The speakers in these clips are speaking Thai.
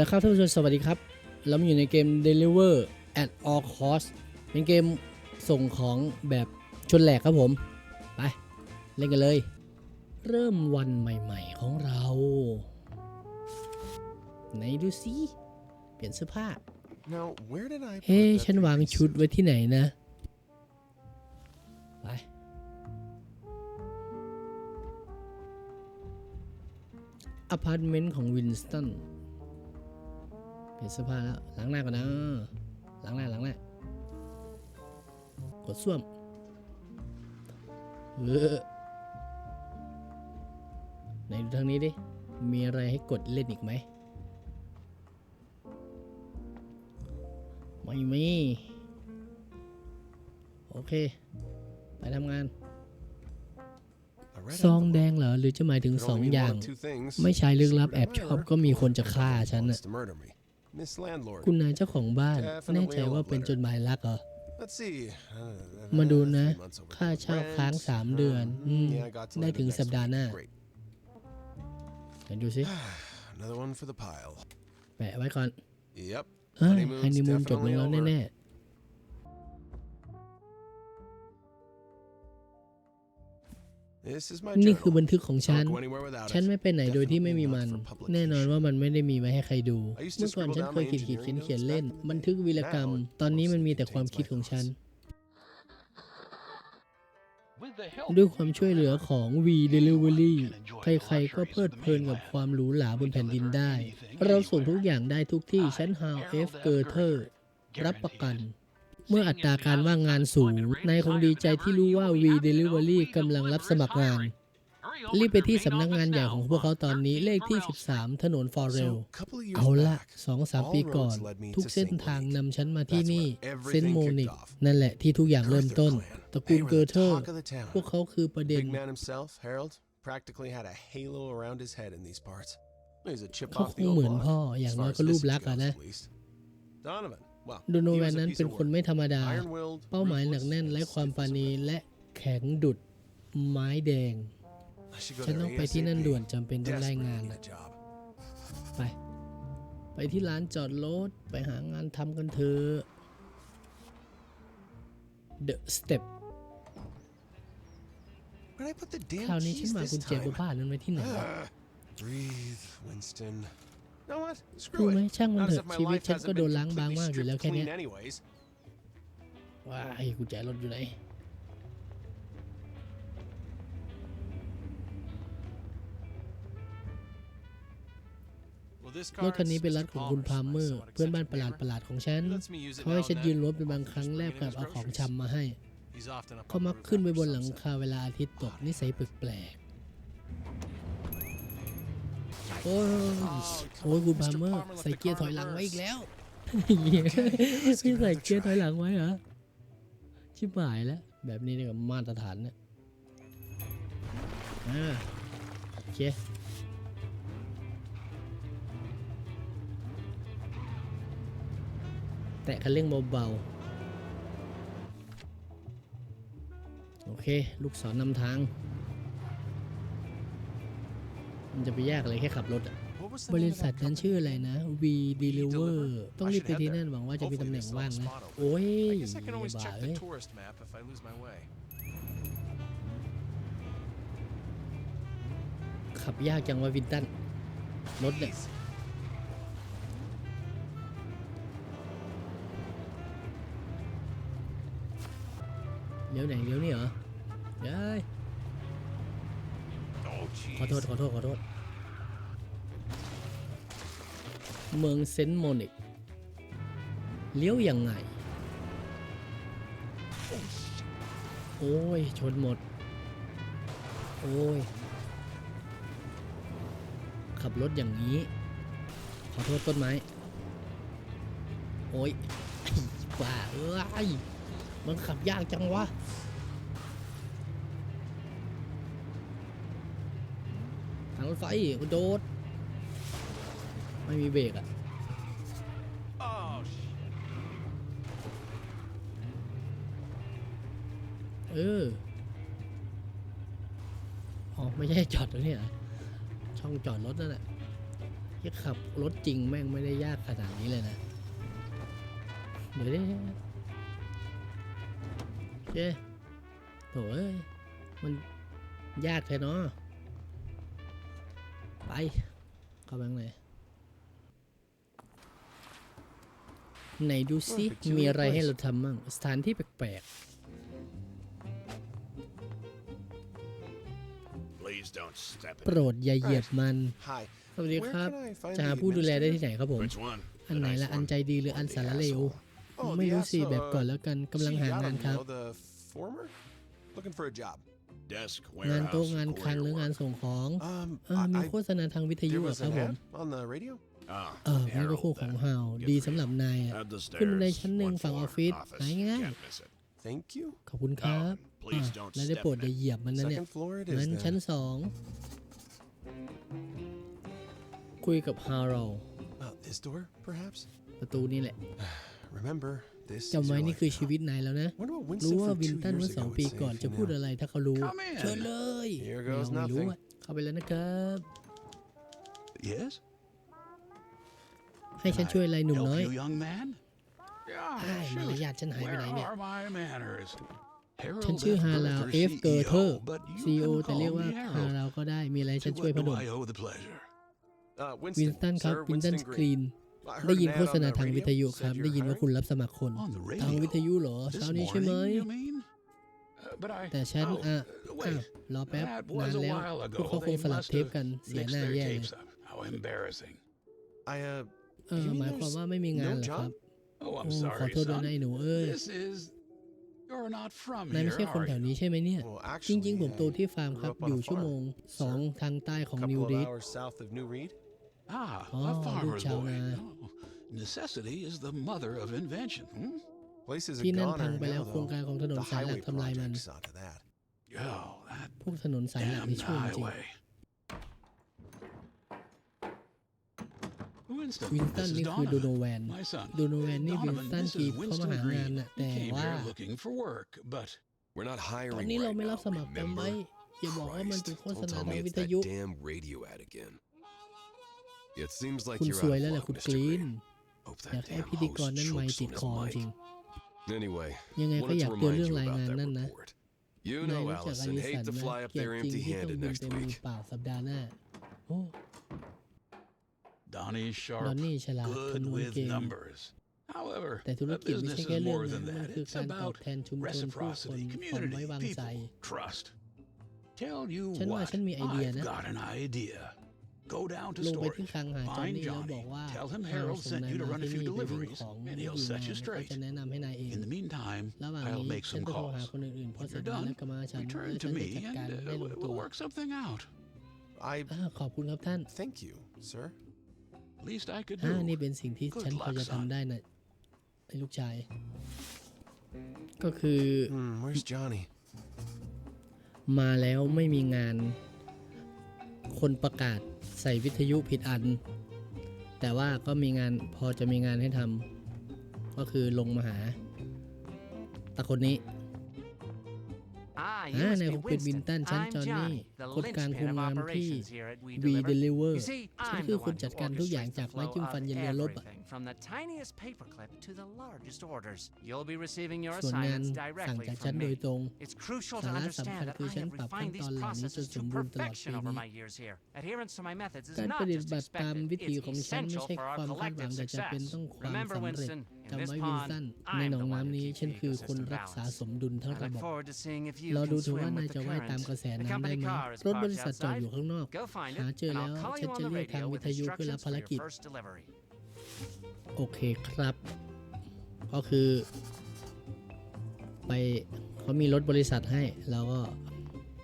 ละครับท่านผู้ชมสวัสดีครับ เรามาอยู่ในเกม Deliver at all cost เป็นเกมส่งของแบบชนแหลกครับผม ไป เล่นกันเลย เริ่มวันใหม่ๆของเรา ไหนดูสิ เปลี่ยนเสื้อผ้า Now, where did I เฮ้ put that ฉันวาง three-piece ชุด suit? ไว้ที่ไหนนะ ไป อพาร์ตเมนต์ของวินสตัน เปลี่ยนเสื้อผ้าแล้วล้างหน้าก่อนนะล้างหน้าล้างหน้ากดส้วมเออไหนดูทางนี้ดิ มีอะไรให้กดเล่นอีกไหมไม่มี โอเค ไปทำงาน ซองแดงเหรอ หรือจะหมายถึงสองอย่าง ไม่ใชายลึกลับแอบชอบก็มีคนจะฆ่าฉันน่ะ to murder me. Miss Landlord. คุณนายเจ้าของบ้าน Definitely แน่ใจว่าเป็นจดหมายรักเหรอ Let's see. Uh, มาดูนะ three months overdue ค่าเช่า rent. ค้างสามเดือน Um, อืม yeah, I got till ได้ end of ถึง next สัปดาห์หน้า week. Great. ไหนดูสิ Another one for the pile. แปะไว้ก่อน Yep. เฮ้ย Honeymoon's ฮันนีมูนจบลง definitely แล้ว over. แน่ This is my ๆ นี่คือ journal. บันทึกของฉัน Don't go anywhere without ฉัน it. ไม่ไปไหนโดยที่ไม่มีมัน Definitely not for publication. แน่นอนว่ามันไม่ได้มีไว้ให้ใครดู I used to เมื่อก่อน scribble ฉัน down เคย my ขีดขีดเขียน engineering เขียน notes เล่น back in the บัน day. ทึกวีรกรรม Now, ตอนนี้ most มัน of มี it แต่ความ contains คิด my ของฉัน thoughts. With the help ด้วยความช่วยเหลือของ V Delivery Anyone can enjoy ใครๆ ก็เพลิดเพลินกับ luxuries ความหรูหราบนแผ่นดินได้ anything เราส่งทุกอย่างได้ทุกที่ชั้น How F g e r t e r รับประกัน เมื่ออัตราการว่างงานสูง นายคงดีใจที่รู้ว่า V Delivery กำลังรับสมัครงาน รีบไปที่สำนักงานใหญ่ของพวกเขาตอนนี้เลขที่ 13 ถนนฟอร์เรล So, a couple of years เอาละ back, สองสามปีก่อน all roads led me ทุก to เส้น Saint ทาง Monique. นำฉันมาที่นี่ That's where เซน everything โม kicked นิก off. นั่นแหละที่ทุกอย่างเริ่ม Girther ต้น clan. ตระกูล They were เกอ the ร์เทอร์ talk of the town. พวกเขาคือประเด็น Big man himself, Harold, practically had a halo around his head in these parts. He's a chip เขา off ค the ง old เหมือน block, พ่ออย่าง as น้อย far ก็ as รูป this ลักษณ์อะ goes, นะ at least. Donovan, well, โดโน he แว was น a นั้น piece เป็น of คน work. ไม่ธรรมดา Iron-willed, เป้าหมายหนัก ruthless, แน่น and และความปราณี stiff as a และแข็งดุดไม้แดง I should go ฉัน there ต้องไปที่นั่น ASAP. ด่วนจำเป็นต้องได้ Desperately งาน need น่ะ a job. ไป ไปที่ร้านจอดรถไปหางานทำกันเถอะ The Step Where'd I put the คราว damn นี้ฉัน keys วาง this กุญแจบน time? ผ้านั้นไว้ที่ไหน Ah, Breathe, Winston. Know what? รู้ Screw ไหม it. ช่างมัน Not เถ as อะ if my ชีวิต life ฉัน hasn't ก็โดน been ล้างบาง completely มากอยู่แล้ว stripped แค่เนี้ย clean anyways. ว้ายกุญแจรถอยู่ไหน Well, this รถ car คันนี้ is เป็นร Mr. ถของคุณ Palmer's, พา my เมอร์ somewhat เพื่อนบ้าน accepted ประหลาด neighbor. ประหลาดของฉัน He lets me use it เขาให้ now ฉัน and ยืน then รถเป็นบาง just ครั้ง bring แล in กกับ his เอาของ groceries. ชำมาให้ He's often up เขา on the มัก roof ขึ้นไป after บนหลัง sunset. คาเวลาอาทิตย์ตกนิสัยแปลก อ้ยโอ้ยคุณพาเมอร์ใส่เกียร์ถอยหลังไว้อีกแล้วพี่ใส่เกียร์ถอยหลังไว้เหรอ ชิบหายแล้ว แบบนี้เนี่ยกับมาตรฐานเนี่ยอ่าโอเคแตะคันเร่งเบาๆ โอเค ลูกศรนำทาง มันจะไปยากอะไรแค่ขับรถอะ What was the บ name ริ of ษัท that นั้น company? ชื่ออะไรนะ V Deliver Deliver ต้อง I รีบ should ไป head ที่ there. นั่นหวังว่าจะมีตำแหน่ง Hopefully ว่าง they นะ sell a spot open. โอ้ย I guess I can always บ้า check เอ้ the ย tourist map if I lose my way. ขับยากจังว่าวินตันรถเนี่ย Please. เลี้ยวไหนเลี้ยวนี่เหรอเย้ย Oh, ขอโทษ jeez. ขอโทษ ขอโทษ เมืองเซนต์โมนิก เลี้ยวยังไง โอ้ย ชนหมด โอ้ย ขับรถอย่างนี้ ขอโทษต้นไม้ โอ้ยบ้าเอ้ย มันขับยากจังวะทางรถไฟกระโดด ไม่มีเบรกอะเออ อ๋อ ไม่ใช่จอดตรงนี้อะช่องจอดรถนั่นแหละที่ขับรถจริงแม่งไม่ได้ยากขนาดนี้เลยนะ เดี๋ยวดิเจ้โถ่มันยากแท้เนาะไป เข้าไปข้างใน ไหนดูซิมีอะไรให้เราทำมั่งสถานที่แปลกๆโปรดอย่าเหยียบมันสวัสดีครับจะหาผู้ดูแลได้ที่ไหนครับผมอันไหนละ อันใจดีหรืออันสารเลวไม่รู้สิแบบก่อนแล้วกันกำลังหางานครับงานโต๊ะงานคันหรืองานส่งของมีโฆษณาทางวิทยุเหรอครับผม เออมันก็คู่ของเฮาดีสำหรับนายอะขึ้นบันชั้นหนึ่งฝั่งออฟฟิศหายง่ายๆขอบคุณครับน่ะแะได้โปรดอย่าเหยียบมันนะเนี่ยมันชั้นสองคุยกับฮาร์โรประตูนี่แหละจำไว้นี่คือชีวิตนายแล้วนะรู้ว่าวินสตัน years เมื่อสองปีก่อนจะพูดอะไรถ้าเขารู้เชิญเลยอย่เอาไม่รู้ว่าเข้าไปแล้วนะครับ Yes? ให้ฉันช่วยอะไรหนุ่มน้อยได้มารยาทฉันหายไปไหนเนี่ย ฉันชื่อฮาลาวเอฟเกอร์เทอร์ซีโอแต่เรียกว่าฮาลาวก็ได้มีอะไรฉันช่วยพะดมวินสตันครับวินสตันสกรีนได้ยินโฆษณาทางวิทยุครับ ได้ยินว่าคุณรับสมัครคน ทางวิทยุเหรอเช้านี้ใช่ไหมแต่ฉันอะรอแป๊บนานแล้วพวกเขาคงสลับเทปกันเสียหน้าแย่เลย เออ หมายความว่าไม่มีงานเหรอครับ โอ้ขอโทษด้วยนายหนูเอ้ยนายไม่ใช่คนแถวนี้ใช่ไหมเนี่ย จริง ๆ ผมโตที่ฟาร์มครับ อยู่ชั่วโมงสองทางใต้ของนิวรีดอ๋อลูกชาวนา Necessity is the mother of invention ที่นั่นพังไปแล้วโครงการของถนนสายหลักทำลายมัน พวกถนนสายหลักที่ช่วยจริง วินตันนี่คือดูโนแวนดูโนแวนนี่วินตันกีเข้ามาหางานน่ะแต่ว่าตอนนี้เราไม่รับสมัครแล้วไหมอย่าบอกว่ามันเป็นโฆษณาทางวิทยุ คุณสวยแล้วแหละคุณกรีนอยากให้พิธีกรนั้นไม่ติดคอจริง ยังไงก็อยากเตือนเรื่องรายงานนั่นนะนายรู้จักอลิสันไหมเกียรติจริงที่ต้องบินไปมือเปล่าสัปดาห์หน้าโอ้ Donnie Sharp ดอนนี่ฉลาด good with numbers. However, a business is more than that. It's about reciprocity, community, people, trust. Tell you what, I've got an idea. Go down to ลงไปที่ storage, find Johnny, tell him Harold sent you to run a few deliveries, and he'll set you straight. In the meantime, I'll make some calls. When you're done, return to me and uh, we'll work something out. I thank you, sir. อ่านี่เป็นสิ่งที่ฉันพอจะทำได้นะไอ้ลูกชาย ก็คือ มาแล้วไม่มีงาน คนประกาศใส่วิทยุผิดอัน แต่ว่าก็มีงานพอจะมีงานให้ทำก็คือลงมาหาตาคนนี้อ่านายคุณวินตันฉันจอนนี่ กฎการคุมงานที่ We Deliver ฉันคือคนจัดการทุกอย่างจากไม้จิ้มฟันยันเรือรบส่วนงานสั่งจากฉันโดยตรงสาระสำคัญคือฉันปรับขั้นตอนเหล่านี้จนสมบูรณ์ตลอดปีนี้การปฏิบัติตามวิธีของฉันไม่ใช่ความคาดหวังแต่จะเป็นต้องความสำเร็จจำไว้วินสันในหนองน้ำนี้ฉันคือคนรักษาสมดุลทั้งระบบเราดูถูกว่านายจะว่ายตามกระแสน้ำได้ไหมรถบริษัทจอดอยู่ข้างนอก หาเจอแล้วฉันจะเรียกทางวิทยุเพื่อรับภารกิจ โอเคครับ ก็คือ ไปเขามีรถบริษัทให้แล้วก็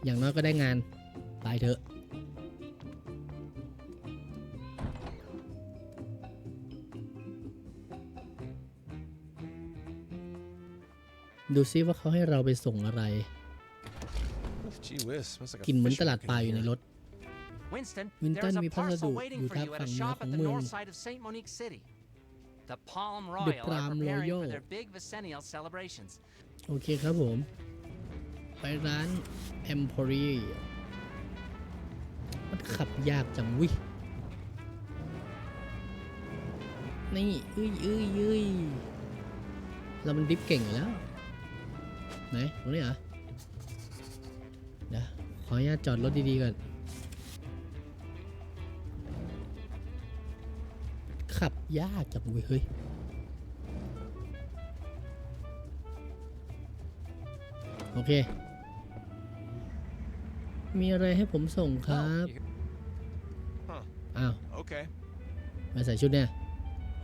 อย่างน้อยก็ได้งานไปเถอะดูซิว่าเขาให้เราไปส่งอะไร Gee whiz, smells like a กลิ่นเหมือนต fish ลาด market ปลา in อยู่ใน here. รถ Winston, Winston, there's a มีพัสดุ parcel อยู่ waiting for ทาง you at ฝั่ a งเหนือ shop ขอ at ง the เมือง north side of St. Monique City. The Palm Royal are Palm preparing for Royal. their big Vicennial celebrations. โอเคครับผม ไปร้าน e m p o r i มันขับยากจังวิ นี่เอ้ยเอ้ยเอ้ยเรามันดิฟเก่งอยู่แล้ว ไหนตรงนี้เหรอ ขออนุญาตจอดรถดีๆก่อน ขับยากจังเว้ยเฮ้ยโอเค มีอะไรให้ผมส่งครับ Huh. อ้าว Okay. มาใส่ชุดเนี่ย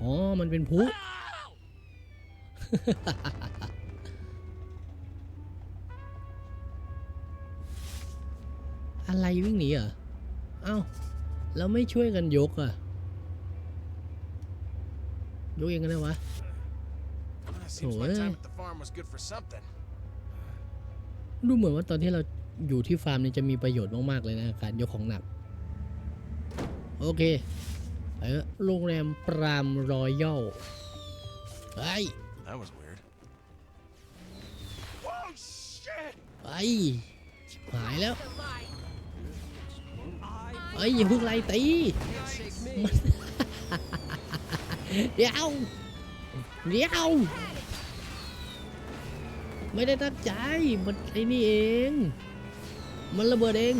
อ๋อ มันเป็นผู้ อะไรวิ่งหนีเหรอ เอ้า แล้วไม่ช่วยกันยกอะ ยกเองกันได้วะ Ah, Seems my Oh, time eh. at the farm was good for something. ดูเหมือนว่าตอนที่เราอยู่ที่ฟาร์มนี่จะมีประโยชน์มาก ๆ เลยนะ การยกของหนัก โอเคไปเถอะโรงแรมปรามรอยัลไป That was weird. Whoa, shit! ไปชิบหายแล้วเอ้ยอย่าเพิ่งไล่ตีมันเดี๋ยวเดี๋ยวไม่ได้ตั้งใจมันไอ้นี่เอง มันระเบิดเอง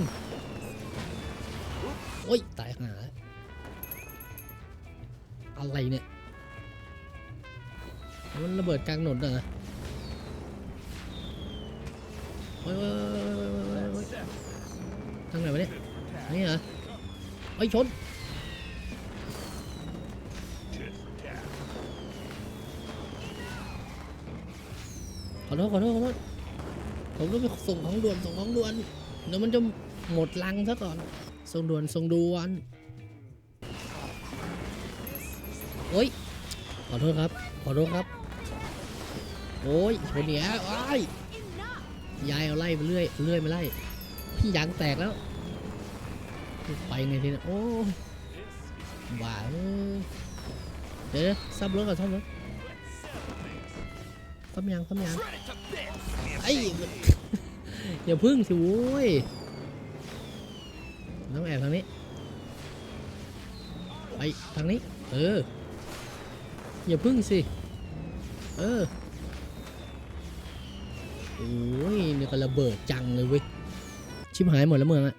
โอ้ยตายหาอะไรเนี่ย มันระเบิดกลางถนนเหรอโอ้ยโอ้ยโอ้ยโอ้ยโอ้ยโอ้ยโอ้ยทางไหนวะเนี่ยนี่เหรอ ไอ้ชนขอโทษขอโทษขอโทษผมต้องไปส่งของด่วนส่งของด่วนเดี๋ยวมันจะหมดลังซะก่อน ส่งด่วนส่งด่วนโอ้ยขอโทษครับ ขอโทษครับ โอ้ยชนเนี่ยอ้ายยายเอาไล่ไปเรื่อยเรื่อยมาไล่ พี่ยางแตกแล้ว ไปไงทีนี้โอ้ยบ้าเอ้ยเดี๋ยวซ่อมรถก่อนซ่อมรถซ่อมยางซ่อมยางไอ้อย่าพึ่งสิโว้ยต้องแอบทางนี้ไปทางนี้ เออ อย่าพึ่งสิ เออโอ้ยนี่ก็ระเบิดจังเลยเว้ย ชิบหายหมดแล้วเมืองอะ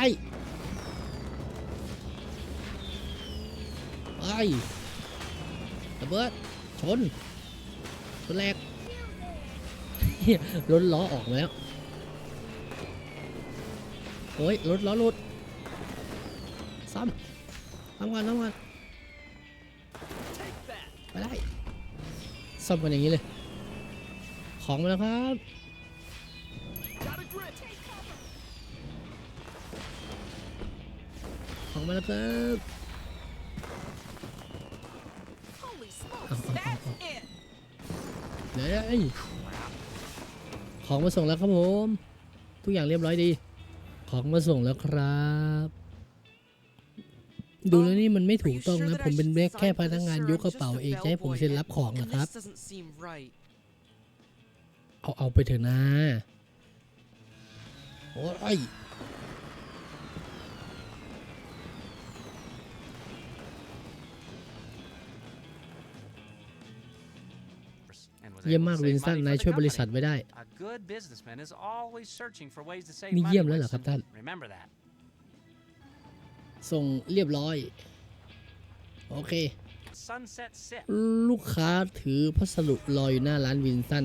ได้ไอ้ระเบิดชนชนแรกรถล้อออกมาแล้วโอ้ยรถล้อหลุดซ่อมซ่อมก่อนซ่อมก่อนไปได้ซ่อมกันอย่างนี้เลย ของมาแล้วครับ ของมาแล้วครับ Holy เอา smokes, เอาเอา that's เอา it! เดี๋ยวเอ้ยของมาส่งแล้วครับผม ทุกอย่างเรียบร้อยดี ของมาส่งแล้วครับ ดูแล้วนี่มันไม่ถูกต้องนะ ผมเป็นแค่พนักงานยกกระเป๋าเองจะให้ผมเซ็นรับของเหรอครับ This doesn't seem right. เอาเอาไปเถอะนะ โอ้ย เยี่ยม able to มาก save วินสัน money นาย for the ช่วยบริษัท company. ไว้ได้ A good businessman is always searching for ways to save นี่ money. เยี่ยมแล้วเหรอครับ Winston. ท่าน Remember that. ส่งเรียบร้อย โอเค Sunset Sip. ลูกค้าถือพัสดุรออยู่หน้าร้านวินสัน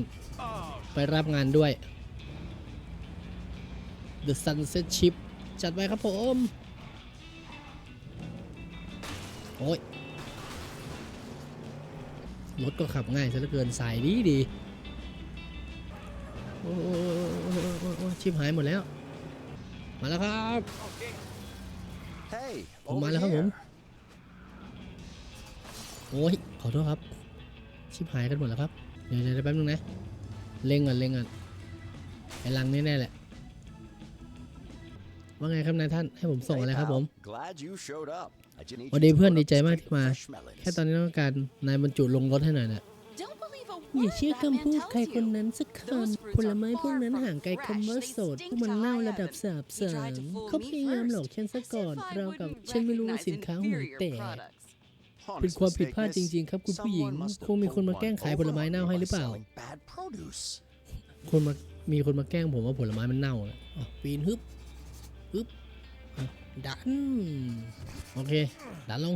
ไปรับงานด้วย The Sunset Ship จัดไปครับผม โอ้ย รถก็ขับง่ายซะเหลือเกินสายดีดีโอ้ยชิบหายหมดแล้ว มาแล้วครับ Hey, ผมมา over แล้วครับผม here. โอ้ยขอโทษครับ ชิบหายกันหมดแล้วครับเดี๋ยวเดี๋ยวแป๊บนึงนะเล็งก่อนเล็งก่อนไอ้ลังนี่แน่แหละว่าไงครับนายท่านให้ผมส่ง Hey, อะไรครับผม วัน need ดี you to เพื่อนดีใจมากที่มา แค่ตอนนี้ต้องการนายบรรจุลงรถให้หน่อยนะอย่าเชื่อคำพูดใครคนนั้นสักคำผลไม้พวกนั้นห่างไกลคำว่าสดพวกมันเน่าระดับสาบสามเขาพยายามหลอกฉันซะก่อนเรากับฉันไม่รู้สินค้าห่วยแตกเป็นความผิดพลาดจริง ๆ ครับคุณผู้หญิง คงมีคนมาแกล้งขายผลไม้เน่าให้หรือเปล่า คนมามีคนมาแกล้งผมว่าผลไม้มันเน่าอะปีนฮึบ ดัน โอเค ดันลง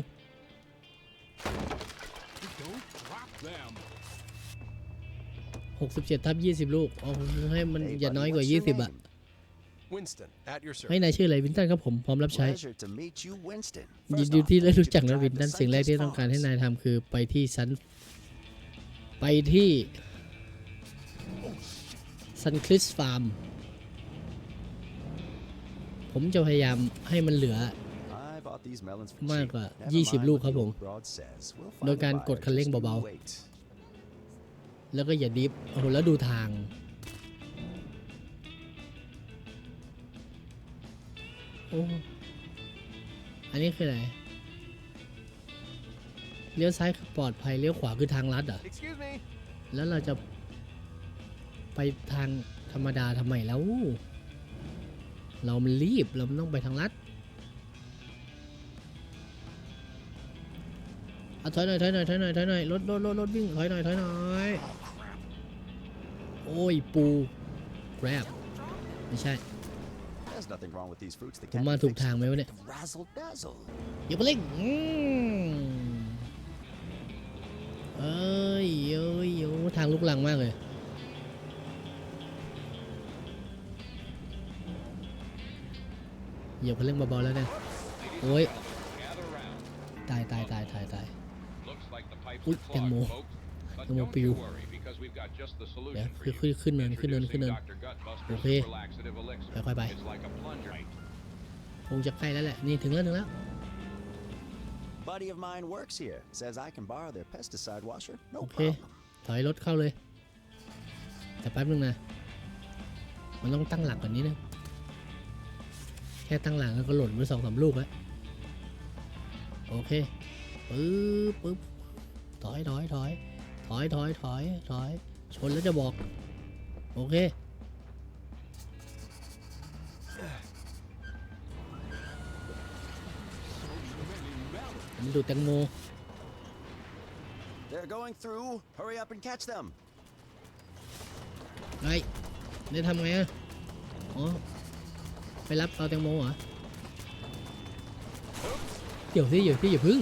หกสิบเจ็ดทับยี่สิบลูกเอาให้มัน Hey, อย่า buddy, น้อยกว่า what's ยี่ your สิบอะ name? Winston, at your ให้ service. นายชื่ออะไรวินตันครับผม พร้อมรับใช้ Pleasure to meet you, Winston. ยิน First ดี off, ที่ได้ I want รู้ you จัก to นะ drive วิน to ตันสิ่งแรก Cypress ที่ต้องการให้ Farms. นายทำคือไปที่ซัน ไปที่ซันคริสฟาร์ม ผมจะพยายามให้มันเหลือ I bought these melons for มาก cheap. กว่า Never ยี่สิบ mind ลูก what ครับ the ผม old broad says. We'll โดย find การ a กดคัน buyer. เร่ง Just เบา you wait. ๆแล้วก็อย่าดิฟโอ้โหแล้วดูทาง โอ้อันนี้คืออะไรเลี้ยวซ้ายคือปลอดภัยเลี้ยวขวาคือทางลัดเหรอะ Excuse me. แล้วเราจะไปทางธรรมดาทำไมแล้ว เรามันรีบเรามันต้องไปทางลัดเอาถอยหน่อยถอยหน่อยถอยหน่อยถอยหน่อยรถรถรถรถวิ่งถอยหน่อยถอยหน่อยโอ้ยปูแกรบไม่ใช่ There's nothing wrong with these fruits. They ผม can't มา be ถูก fixed ทางไหม with วะเนี่ย Razzle dazzle. อย่าไปเร่งอืมเอ้ยเอ้ยโอ้ทางลุกลังมากเลย เหยียบคันเร่งเบาๆแล้วเนี่ยโอ้ยตายตายตายตายตายอุ้ยแตงโมแตงโมปิวเดี๋เดี๋ยยววคืขึ้อนขึ้นขึ้นเนินขึ้นเนินขึ้นเนินโอเคค่อยๆไปคงจะใกล้แล้วแหละนี่ถึงแล้วถึงแล้ว Buddy of mine works here. Says I can borrow their pesticide washer. No โอเค problem. ถอยรถเข้าเลย แต่แป๊บนึงนะ มันต้องตั้งหลักกว่านี้นะแค่ตั้งหลักก็หล่นไปสองสามลูกแล้วโอเคปึ๊บปึ๊บถอยถอยถอยถอยถอยถอยถอยชนแล้วจะบอก โอเคผมดูแตงโม They're going through. Hurry up and catch them. ไงได้ทำไงอะอ๋อ ไปรับเอาแตงโมเหรอเดี๋ยวสิเดี๋ยวสิอย่าพึ่ง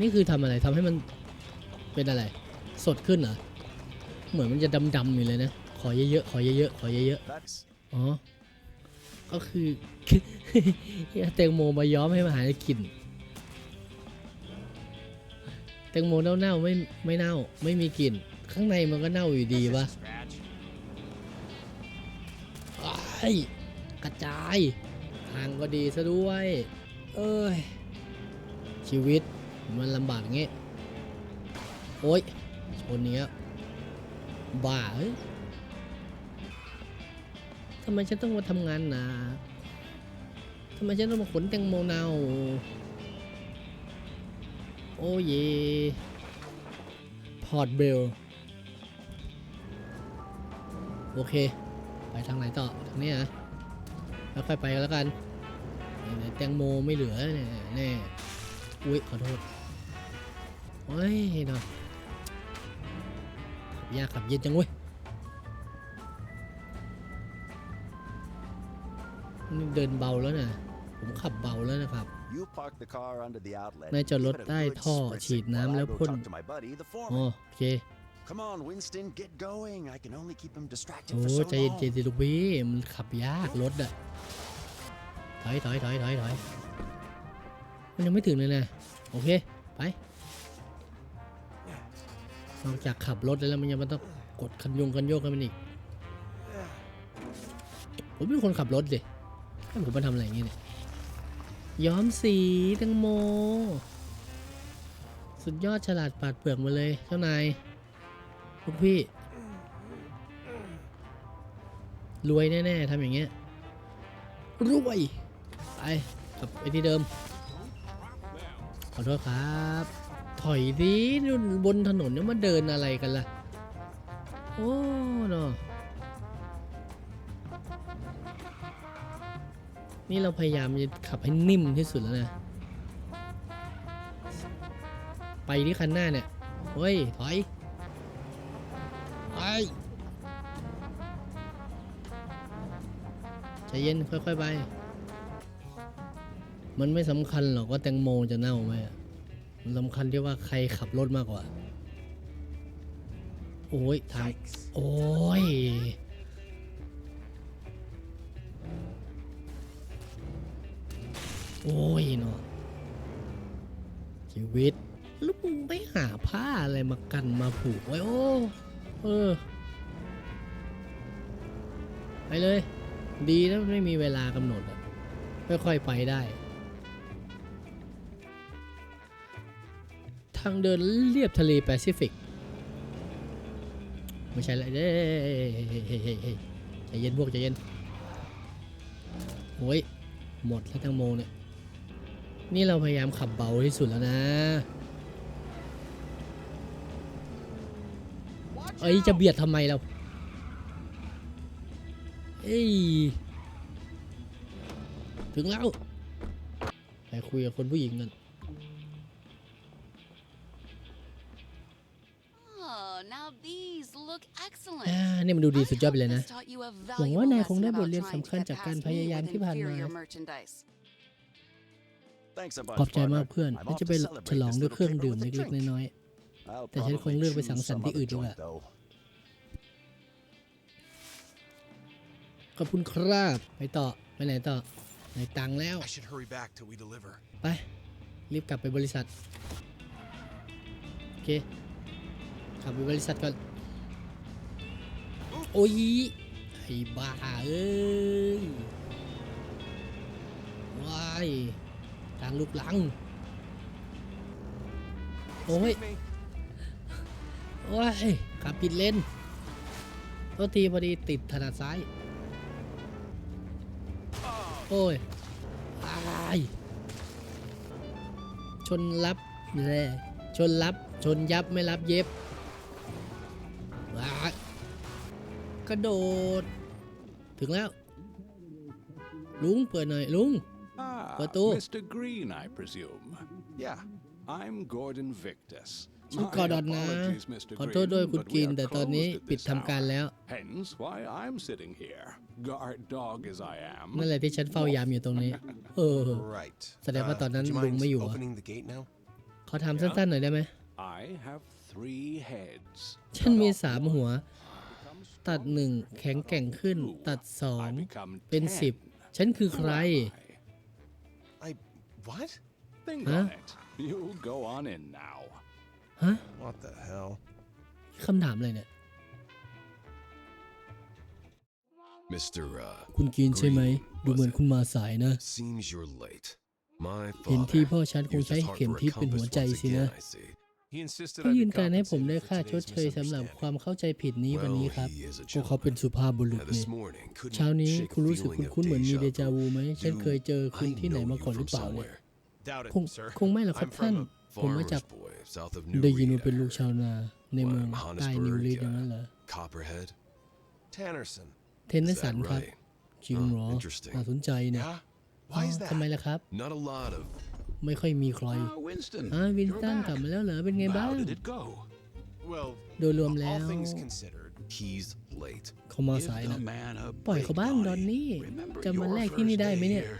นี่คือทำอะไรทำให้มันเป็นอะไร สดขึ้นเหรอ เหมือนมันจะดำๆอยู่เลยนะ ขอเยอะๆ ขอเยอะๆ ขอเยอะ That's ๆอ๋อ ก็คือเอาแตงโมมาย้อมให้มันหายกลิ่น งโมเน่าๆไม่ไม่เน่า ไม่มีกลิ่น ข้างในมันก็เน่าอยู่ดีวะไอ้กระจายทางก็ดีซะด้วย เอ้ย ชีวิตมันลำบากงี้ โอ๊ยชนเนี้ยบ้าเอ้ยทำไมฉันต้องมาทำงานนะทำไมฉันต้องมาขนแตงโมเน่า โอ้เยพอร์ตเบล โอเค ไปทางไหนต่อ ทางนี้นะแล้วค่อยไปกันแล้วกันแตงโมไม่เหลือเนี่ยแน่อุ้ยขอโทษโอ้ยเนาะขับยากขับเย็นจังเว้ยเดินเบาแล้วนะผมขับเบาแล้วนะครับ you park the car under the outlet. นายจอดรถ Give it a ใต้ good ท่อ spritz ฉีด while น้ำ I แล้ว go พ่น talk to my buddy, the อ๋อ foreman. โอเค Come on, Winston, get going. I can only keep him distracted โอ้ for so ใจเย็น long. ใจเย็นสิลูกพี่มันขับยากรถอะถอยถอยถอยถอยถอยมันยังไม่ถึงเลยนะ โอเค ไปนอกจากขับรถแล้วมันยังมันต้องกดคันยงคันโยกกันมันอีกผมเป็นคนขับรถสิให้ผมมาทำอะไรอย่างงี้เนี่ย ย้อมสีแตังโม สุดยอดฉลาดปาดเปลือกมาเลย เจ้านายลูกพี่ รวยแน่ ๆทำอย่างเงี้ย รวย ไปกลับไปที่เดิม ขอโทษครับ ถอยดิบนถนนเนี่ยมาเดินอะไรกันล่ะ โอ้เนาะ นี่เราพยายามจะขับให้นิ่มที่สุดแล้วนะ ไปที่คันหน้าเนี่ย เฮ้ย ถอย ไปใจเย็นค่อยๆไป มันไม่สำคัญหรอกว่าแตงโมจะเน่าไหมมันสำคัญที่ว่าใครขับรถมากกว่า โอ้ยทางโอ้ย อ้ยเนาะชีวิตแล้วมึงไปหาผ้าอะไรมากันมาผูกไว้โอ้เออไปเลย ดีนะไม่มีเวลากำหนดอะค่อยๆไปได้ ทางเดินเรียบทะเลแปซิฟิก ไม่ใช่ละเด้ใจเย็นพวกใจเย็นโอ้ยหมดแล้วตังโมเนี่ย นี่เราพยายามขับเบาที่สุดแล้วนะ เอ้ย จะเบียดทำไมเรา เอ้ย ถึงแล้ว ไปคุยกับคนผู้หญิงกัน Oh, now these look excellent. อ่านี่มันดูดีสุดยอดไปเลยนะ Has taught you a หวังว่านายคง valuable ได้บท lesson เรียน about สำคัญ trying to จากการ get พยายาม past ที่ me ผ่าน with มา ขอ bunch, บใจมาก partner. เพื่อน I'm และ off จะ to ไปฉ celebrate ลอง this ด้วย little เครื่อง tripper ดื่ม with a เล็ก drink. ๆน้อย I'll แต่ฉันคง probably เลือกไป choose สังสรรค์ some ที่ other อื่นดีกว่า joint, though. ขอบคุณครับไปต่อไปไหนต่อในตังค์แล้ว I should hurry back till we deliver. ไป รีบกลับไปบริษัท โอเคกลับไปบริษัทก่อน โอ้ยไอ้บ้าเอ้ยว้าย ทางลูกลัง โอ้ย โอ้ยขับผิดเลนโทษทีพอดีติดถนัดซ้าย โอ้ยตายชนรับเลยชนรับ ชนยับไม่รับเย็บกระโดด ถึงแล้ว ลุงเปิดหน่อย ลุง Ah, Pato. Mr. Green, I presume. Yeah. I'm Gordon Victus. ชื่อ My กอร์ดอนนะ apologies, Mr. ขอโทษด้วย Green, คุณ but กิ we น are แต่ตอนนี้ closed at ปิด this ทำการ hour. แล้ว Hence why I'm sitting here, guard dog as I am. นั่นแหละที่ฉันเฝ้ายามอยู่ตรงนี้ เออ Right. แสดงว่าตอนนั้น would you ลุง mind ไม่อยู่เหรอ opening the gate now? ขอถามสั้นๆหน่อยได้ไหม I have three heads. ฉันมี Cut off สาม one, หัว become ตัด strong. หนึ่งแข็งแกร่งขึ้น ตัดสอง I become เป็น ten. สิบ ฉันคือใค Who ร am I? I. What? Think Huh? on it. You go on in now. ฮะ What the hell? คำถามอะไรเนี่ย Mr. Uh, คุณกินใช่ไหม ดูเหมือนคุณมาสายนะ seems you're late. My เห็นที่ father พ่อฉันคง used ใช้ his heart เข็ม for a ทิพย์เป็นหัว compass ใจ once สินะ again, I see. He insisted เขา I ยื be นการให้ผมได้ compensated ค่า for ชด today's เชยสำหรับ misunderstanding. ความเข้าใจผิดนี้วันนี้ Well, ครับ he is a พวกเขาเป็นสุภาพบุรุษ Now, นี่ this morning, couldn't เช้านี้ shake คุณ a รู้สึก feeling of คุ้นๆเหมือนมี deja เดจา vu. วูไหมฉัน Do เคยเจอคุณ I ที่ไหน know มา you ก่อนหรือ from เปล่าเนี่ย somewhere? Doubt คง it, sir. คงไม่หรอกครับ I'm ท่าน from a ผมมาจาก Farmer's boy, south of New ได้ยิน Reed, ว่าเป็น I ลูก heard. ชาวนา ในเมือง Well, ใต้นิว Johannesburg, รีดอย่างนั้นเหรอ Copperhead. Tannerson. เทนนิ Is สัน that ครับ right? จริงเหรอ Huh, interesting. น่าสนใจเนี่ย Yeah? Why is อ๋อ that? ทำไมล่ะครับ Not a lot of ไม่ค่อยมีใคร Ah, Winston. อ่าวิน you're ตัน back. กลับมาแล้วเหรอเป็นไงบ้าง How did it go? Well, โดยรวมแล้ว all things considered, he's late. เขามา Give สาย the นะ man a ปล่อย break, เขาบ้างดอน Donnie. นี่ Remember จะมา your แลกที่นี่ first ได้ไหม day เนี่ย here.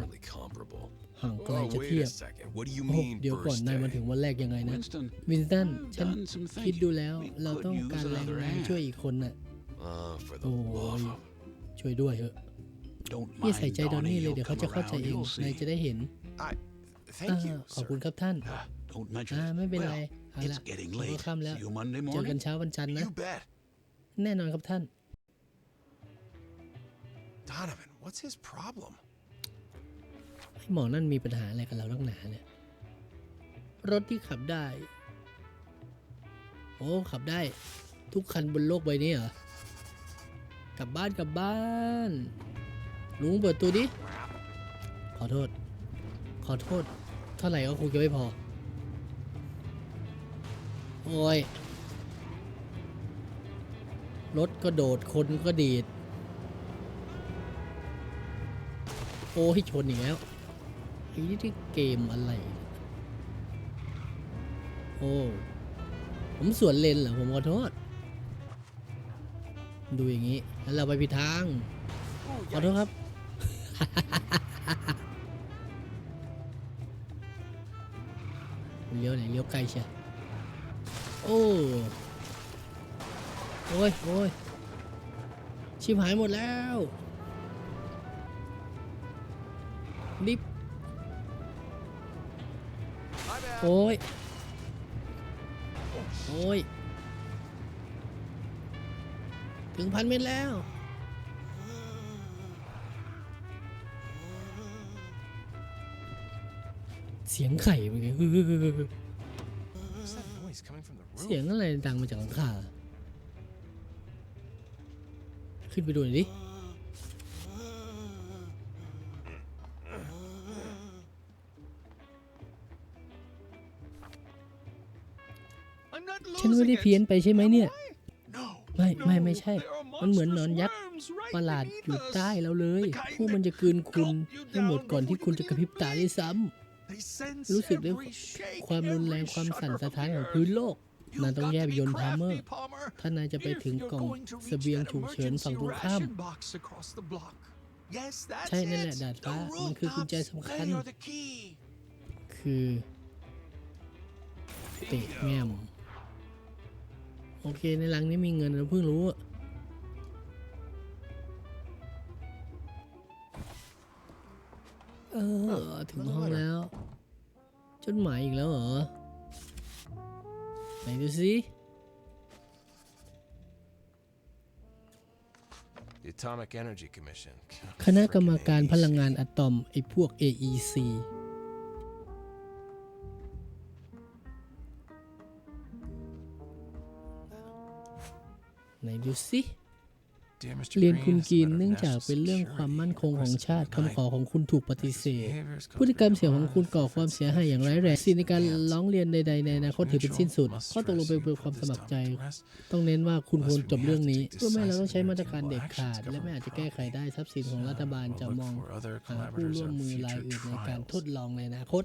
Hardly comparable. ห่างไกล Oh, จะ wait เทีย a บ second. What do you โอ้ mean เดี๋ยวก่อน first นายมา day? ถึงวันแรกยังไงนะ Winston, วินตัน I've ฉัน done some คิดดู thinking. แล้ว We เรา could ต้อง use การแรง another งาน hand. ช่วยอีกคนน่ะ Ah, for โอ้ the love ย of ช่วยด้วยเถอะ Don't พี่ใส่ mind ใจดอน Donnie. นี่เลย He'll เดี๋ยวเขา come จะเข้าใจ around. เอง You'll นาย see. จะได้เห็น I. อ่า Thank you, ขอบ sir. คุณครับท่าน Ah, Don't mention อ่า it. ไม่เป็นไร Well, เอา it's ละ getting มันก็ late. ค่ำแล้ว See you Monday เจอกัน morning. เช้าวันจันทร์นะ You bet. แน่นอนครับท่าน Donovan, what's his problem? ไอ้หมอนั่นมีปัญหาอะไรกับเราตั้งหนาเนี่ย รถที่ขับได้ โอ้ ขับได้ ทุกคันบนโลกใบนี้เหรอ กลับบ้านกลับบ้าน ลุงเปิดตัวดิ ขอโทษ ขอโทษ เท่าไหร่ก็คงจะไม่พอ โอ้ย รถก็โดด คนก็ดีด โอ้ยชนอีกแล้วไอ้นี่ที่เกมอะไร โอ้ ผมสวนเลนเหรอ ผมขอโทษ ดูอย่างนี้ แล้วเราไปผิดทางขอโทษครับ เลี้ยวไหนเลี้ยวไกลเชียโอ้โอ้ยโอ้ยชิบหายหมดแล้วลิฟโอ้ย โอ้ย ถึงพันเมตรแล้ว สียงไข่เป็นไง What's that noise coming from the roof? เสียงอะไรดังมาจากหลังคาขึ้นไปดูหน่อยดิฉันไม่ได้เพี้ยนไปใช่ไหมเนี่ย ไม่ไม่ไม่ใช่ มันเหมือนหนอนยักษ์ประหลาดอยู่ใต้เราเลย พวกมันจะกลืนคุณให้หมดก่อนที่คุณจะกระพริบตาด้วยซ้ำ รู้สึกได้ความรุนแรงความสั่นสะท้านของพื้นโลกนายต้องแยกยนต์พาร์เมอร์ ถ้านายจะไปถึงกล่องเสบียงฉุกเฉินฝั่งตรงข้าม ใช่นั่นแหละดาดฟ้า มันคือกุญแจสำคัญ คือเตะแง่มโอเค ในรังนี้มีเงินเราเพิ่งรู้อะเออ ถึงห้องแล้ว จดหมายอีกแล้วเหรอ ไหนดูสิ The Atomic Energy Commission. คณะกรรมการ Frickin' พลังงาน AEC. อะตอม ไอ้พวก AEC ไหนดูสิ Dear Mr. เรียน Green, คุณ it's กีน about เนื่อง our จาก national เป็นเรื่องความ security. มั่นคงของชาติ Request คำขอของคุณถูกปฏิเสธ behaviors พฤติกรรมเสียของคุณก่อความเสียหายอย่างร้ายแรงสิทธิในการร้องเรียนใด ๆ ในอนาคตถือเป็นสิ้นสุดข้อตกลงเป็นเพื่อความสมัครใจ ต้องเน้นว่าคุณควรจบเรื่องนี้เพื่อไม่ให้เราต้องใช้มาตรการเด็ดขาด และไม่อาจจะแก้ไขได้ทรัพย์สินของรัฐบาลจะมองหาผู้ร่วมมือรายอื่นในการทดลองในอนาคต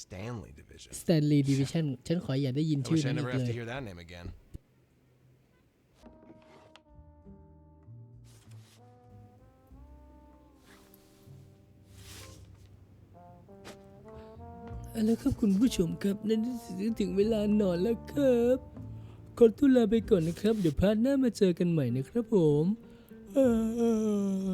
Stanley Division. Stanley Division ฉันขออย่าได้ยิน I ชื่อ wish I นั้นอี never ก have เล to ย เอาละครับคุณผู้ชมครับนั่นถึงเวลานอนแล้วครับขอตุลาไปก่อนนะครับ เดี๋ยวพาร์ทหน้ามาเจอกันใหม่นะครับผม เออ